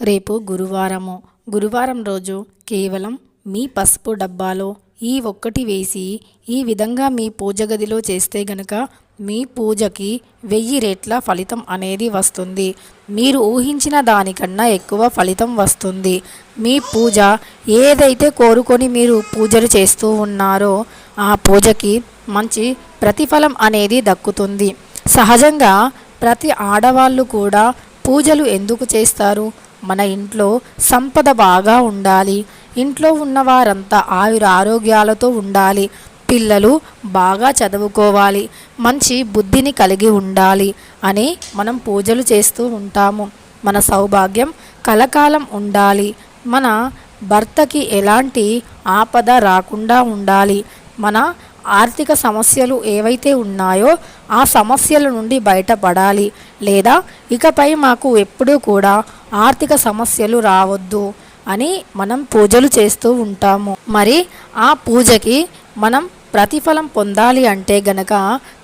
రేపు గురువారము. గురువారం రోజు కేవలం మీ పసుపు డబ్బాలో ఈ ఒక్కటి వేసి ఈ విధంగా మీ పూజ గదిలో చేస్తే గనక మీ పూజకి వెయ్యి రేట్ల ఫలితం అనేది వస్తుంది. మీరు ఊహించిన దానికన్నా ఎక్కువ ఫలితం వస్తుంది. మీ పూజ ఏదైతే కోరుకొని మీరు పూజలు చేస్తూ ఉన్నారో ఆ పూజకి మంచి ప్రతిఫలం అనేది దక్కుతుంది. సహజంగా ప్రతి ఆడవాళ్ళు కూడా పూజలు ఎందుకు చేస్తారు? మన ఇంట్లో సంపద బాగా ఉండాలి. ఇంట్లో ఉన్నవారంతా ఆయుర ఆరోగ్యాలతో ఉండాలి. పిల్లలు బాగా చదువుకోవాలి. మంచి బుద్ధిని కలిగి ఉండాలి అని మనం పూజలు చేస్తూ ఉంటాము. మన సౌభాగ్యం కలకాలం ఉండాలి. మన భర్తకి ఎలాంటి ఆపద రాకుండా ఉండాలి. మన ఆర్థిక సమస్యలు ఏవైతే ఉన్నాయో ఆ సమస్యల నుండి బయటపడాలి. లేదా ఇకపై మాకు ఎప్పుడూ కూడా ఆర్థిక సమస్యలు రావద్దు అని మనం పూజలు చేస్తూ ఉంటాము. మరి ఆ పూజకి మనం ప్రతిఫలం పొందాలి అంటే గనక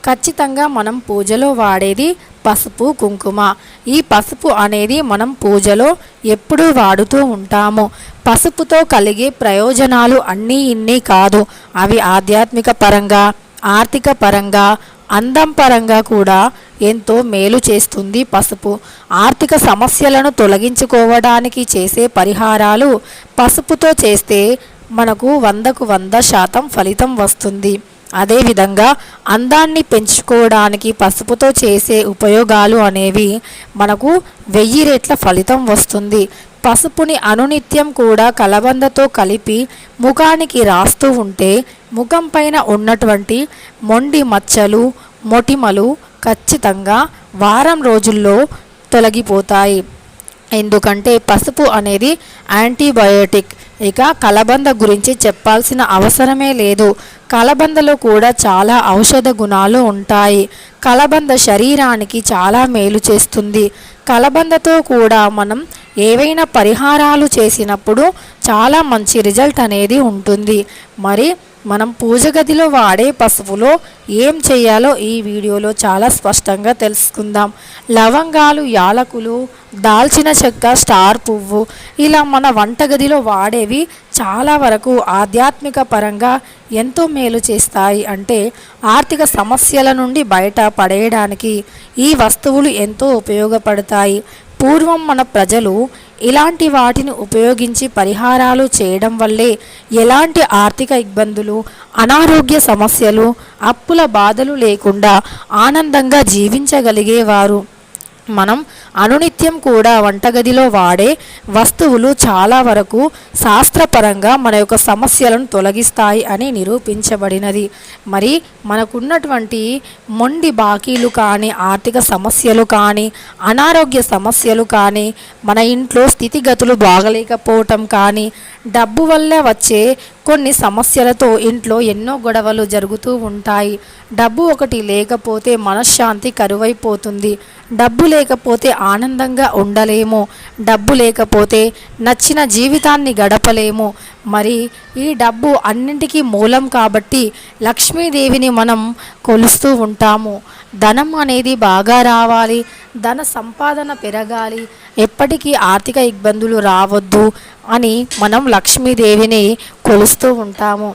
ఖచ్చితంగా మనం పూజలో వాడేది పసుపు కుంకుమ. ఈ పసుపు అనేది మనం పూజలో ఎప్పుడూ వాడుతూ ఉంటాము. పసుపుతో కలిగే ప్రయోజనాలు అన్నీ ఇన్ని కాదు. అవి ఆధ్యాత్మిక పరంగా ఆర్థిక పరంగా అందం పరంగా కూడా ఎంతో మేలు చేస్తుంది పసుపు. ఆర్థిక సమస్యలను తొలగించుకోవడానికి చేసే పరిహారాలు పసుపుతో చేస్తే మనకు వందకు వంద శాతం ఫలితం వస్తుంది. అదేవిధంగా అందాన్ని పెంచుకోవడానికి పసుపుతో చేసే ఉపయోగాలు అనేవి మనకు వెయ్యి రెట్ల ఫలితం వస్తుంది. పసుపుని అనునిత్యం కూడా కలబందతో కలిపి ముఖానికి రాస్తూ ఉంటే ముఖం పైన ఉన్నటువంటి మొండి మచ్చలు మొటిమలు ఖచ్చితంగా వారం రోజుల్లో తొలగిపోతాయి. ఎందుకంటే పసుపు అనేది యాంటీబయోటిక్. ఇక కలబంద గురించి చెప్పాల్సిన అవసరమే లేదు. కలబందలో కూడా చాలా ఔషధ గుణాలు ఉంటాయి. కలబంద శరీరానికి చాలా మేలు చేస్తుంది. కలబందతో కూడా మనం ఏవైనా పరిహారాలు చేసినప్పుడు చాలా మంచి రిజల్ట్ అనేది ఉంటుంది. మరి మనం పూజ గదిలో వాడే పసుపులో ఏం చేయాలో ఈ వీడియోలో చాలా స్పష్టంగా తెలుసుకుందాం. లవంగాలు యాలకులు దాల్చిన చెక్క స్టార్ పువ్వు ఇలా మన వంటగదిలో వాడేవి చాలా వరకు ఆధ్యాత్మిక పరంగా ఎంతో మేలు చేస్తాయి. అంటే ఆర్థిక సమస్యల నుండి బయట పడేయడానికి ఈ వస్తువులు ఎంతో ఉపయోగపడతాయి. పూర్వం మన ప్రజలు ఇలాంటి వాటిని ఉపయోగించి పరిహారాలు చేయడం వల్లే ఎలాంటి ఆర్థిక ఇబ్బందులు అనారోగ్య సమస్యలు అప్పుల బాధలు లేకుండా ఆనందంగా జీవించగలిగేవారు. మనం అనునిత్యం కూడా వంటగదిలో వాడే వస్తువులు చాలా వరకు శాస్త్రపరంగా మన యొక్క సమస్యలను తొలగిస్తాయి అని నిరూపించబడినది. మరి మనకున్నటువంటి మొండి బాకీలు కానీ ఆర్థిక సమస్యలు కానీ అనారోగ్య సమస్యలు కానీ మన ఇంట్లో స్థితిగతులు బాగలేకపోవటం కానీ డబ్బు వల్ల వచ్చే కొన్ని సమస్యలతో ఇంట్లో ఎన్నో గొడవలు జరుగుతూ ఉంటాయి. డబ్బు ఒకటి లేకపోతే మనశ్శాంతి కరువైపోతుంది. డబ్బు లేకపోతే ఆనందంగా ఉండలేము. డబ్బు లేకపోతే నచ్చిన జీవితాన్ని గడపలేము. మరి ఈ డబ్బు అన్నింటికీ మూలం కాబట్టి లక్ష్మీదేవిని మనం కొలుస్తూ ఉంటాము. ధనం అనేది బాగా రావాలి ధన సంపాదన పెరగాలి ఎప్పటికీ ఆర్థిక ఇబ్బందులు రావద్దు అని మనం లక్ష్మీదేవిని కొలుస్తూ ఉంటాము.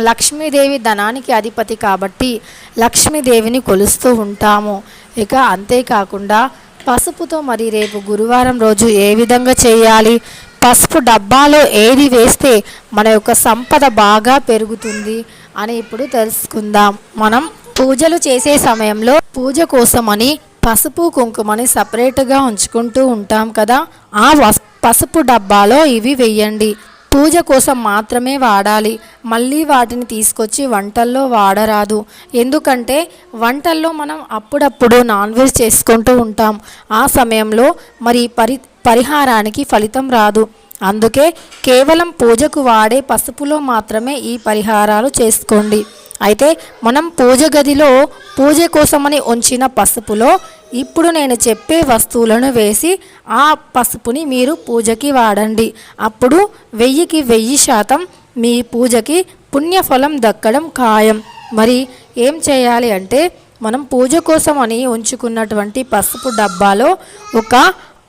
లక్ష్మీదేవి ధనానికి అధిపతి కాబట్టి లక్ష్మీదేవిని కొలుస్తూ ఉంటాము. ఇక అంతేకాకుండా పసుపుతో మరి రేపు గురువారం రోజు ఏ విధంగా చేయాలి? పసుపు డబ్బాలో ఏది వేస్తే మన యొక్క సంపద బాగా పెరుగుతుంది అని ఇప్పుడు తెలుసుకుందాం. మనం పూజలు చేసే సమయంలో పూజ కోసమని పసుపు కుంకుమని సపరేట్గా ఉంచుకుంటూ ఉంటాం కదా. ఆ వస్ పసుపు డబ్బాలో ఇవి వెయ్యండి పూజ కోసం మాత్రమే వాడాలి. మళ్ళీ వాటిని తీసుకొచ్చి వంటల్లో వాడరాదు. ఎందుకంటే వంటల్లో మనం అప్పుడప్పుడు నాన్ వెజ్ చేసుకుంటూ ఉంటాం. ఆ సమయంలో మరి పరి పరిహారానికి ఫలితం రాదు. అందుకే కేవలం పూజకు వాడే పసుపులో మాత్రమే ఈ పరిహారాలు చేసుకోండి. అయితే మనం పూజ గదిలో పూజ కోసమని ఉంచిన పసుపులో ఇప్పుడు నేను చెప్పే వస్తువులను వేసి ఆ పసుపుని మీరు పూజకి వాడండి. అప్పుడు వెయ్యికి వెయ్యి శాతం మీ పూజకి పుణ్యఫలం దక్కడం ఖాయం. మరి ఏం చేయాలి అంటే మనం పూజ కోసమని ఉంచుకున్నటువంటి పసుపు డబ్బాలో ఒక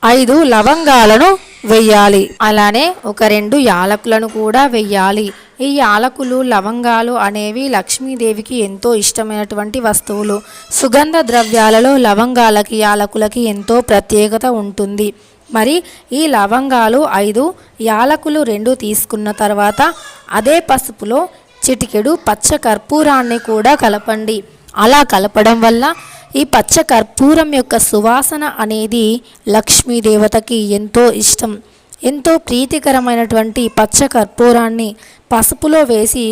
ఐదు లవంగాలను వెయ్యాలి. అలానే ఒక రెండు యాలకులను కూడా వెయ్యాలి. ఈ యాలకులు లవంగాలు అనేవి లక్ష్మీదేవికి ఎంతో ఇష్టమైనటువంటి వస్తువులు. సుగంధ ద్రవ్యాలలో లవంగాలకి యాలకులకి ఎంతో ప్రత్యేకత ఉంటుంది. మరి ఈ లవంగాలు ఐదు యాలకులు రెండు తీసుకున్న తర్వాత అదే పసుపులో చిటికెడు పచ్చ కర్పూరాన్ని కూడా కలపండి. అలా కలపడం వల్ల ఈ పచ్చ కర్పూరం యొక్క సువాసన అనేది లక్ష్మీ దేవతకి ఎంతో ఇష్టం. ఎంతో ప్రీతికరమైనటువంటి పచ్చ కర్పూరాన్ని పసుపులో వేసి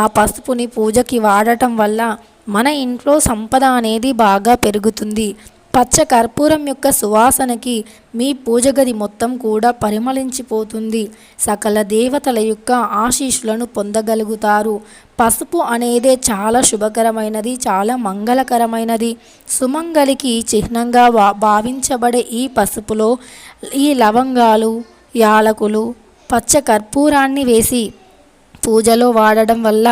ఆ పసుపుని పూజకి వాడటం వల్ల మన ఇంట్లో సంపద అనేది బాగా పెరుగుతుంది. పచ్చ కర్పూరం యొక్క సువాసనకి మీ పూజ గది మొత్తం కూడా పరిమళించిపోతుంది. సకల దేవతల యొక్క ఆశీస్సులను పొందగలుగుతారు. పసుపు అనేదే చాలా శుభకరమైనది చాలా మంగళకరమైనది. సుమంగలికి చిహ్నంగా భావించబడే ఈ పసుపులో ఈ లవంగాలు యాలకులు పచ్చ కర్పూరాన్ని వేసి పూజలో వాడడం వల్ల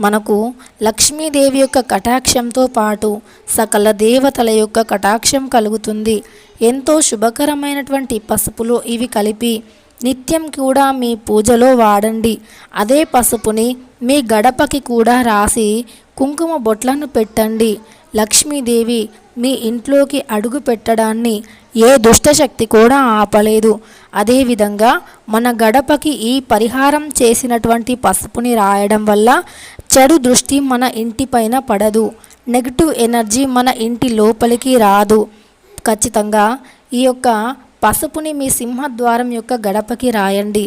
మనకు లక్ష్మీదేవి యొక్క కటాక్షంతో పాటు సకల దేవతల యొక్క కటాక్షం కలుగుతుంది. ఎంతో శుభకరమైనటువంటి పసుపులో ఇవి కలిపి నిత్యం కూడా మీ పూజలో వాడండి. అదే పసుపుని మీ గడపకి కూడా రాసి కుంకుమ బొట్లను పెట్టండి. లక్ష్మీదేవి మీ ఇంట్లోకి అడుగు పెట్టడాన్ని ఏ దుష్టశక్తి కూడా ఆపలేదు. అదేవిధంగా మన గడపకి ఈ పరిహారం చేసినటువంటి పసుపుని రాయడం వల్ల చెడు దృష్టి మన ఇంటిపైన పడదు. నెగిటివ్ ఎనర్జీ మన ఇంటి లోపలికి రాదు. ఖచ్చితంగా ఈ యొక్క పసుపుని మీ సింహద్వారం యొక్క గడపకి రాయండి.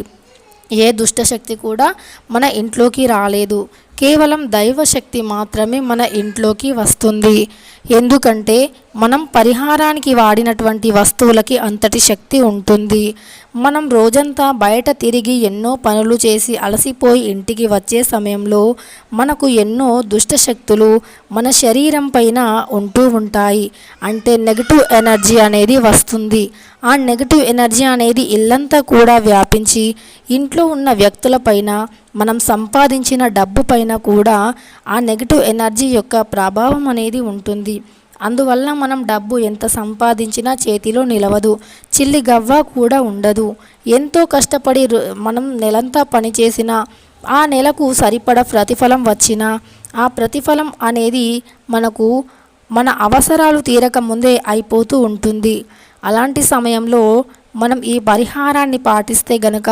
ఏ దుష్టశక్తి కూడా మన ఇంట్లోకి రాలేదు. కేవలం దైవశక్తి మాత్రమే మన ఇంట్లోకి వస్తుంది. ఎందుకంటే మనం పరిహారానికి వాడినటువంటి వస్తువులకి అంతటి శక్తి ఉంటుంది. మనం రోజంతా బయట తిరిగి ఎన్నో పనులు చేసి అలసిపోయి ఇంటికి వచ్చే సమయంలో మనకు ఎన్నో దుష్టశక్తులు మన శరీరం పైన ఉంటూ ఉంటాయి. అంటే నెగిటివ్ ఎనర్జీ అనేది వస్తుంది. ఆ నెగిటివ్ ఎనర్జీ అనేది ఇల్లంతా కూడా వ్యాపించి ఇంట్లో ఉన్న వ్యక్తులపైన మనం సంపాదించిన డబ్బు పైన కూడా ఆ నెగిటివ్ ఎనర్జీ యొక్క ప్రభావం అనేది ఉంటుంది. అందువల్ల మనం డబ్బు ఎంత సంపాదించినా చేతిలో నిలవదు చిల్లి గవ్వ కూడా ఉండదు. ఎంతో కష్టపడి మనం నెలంతా పనిచేసినా ఆ నెలకు సరిపడ ప్రతిఫలం వచ్చినా ఆ ప్రతిఫలం అనేది మనకు మన అవసరాలు తీరక ముందే అయిపోతూ ఉంటుంది. అలాంటి సమయంలో మనం ఈ పరిహారాన్ని పాటిస్తే గనక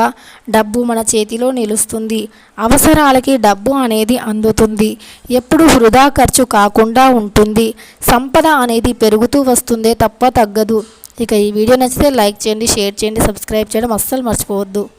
డబ్బు మన చేతిలో నిలుస్తుంది. అవసరాలకి డబ్బు అనేది అందుతుంది. ఎప్పుడు వృధా ఖర్చు కాకుండా ఉంటుంది. సంపద అనేది పెరుగుతూ వస్తుందే తప్ప తగ్గదు. ఇక ఈ వీడియో నచ్చితే లైక్ చేయండి షేర్ చేయండి సబ్స్క్రైబ్ చేయడం అస్సలు మర్చిపోవద్దు.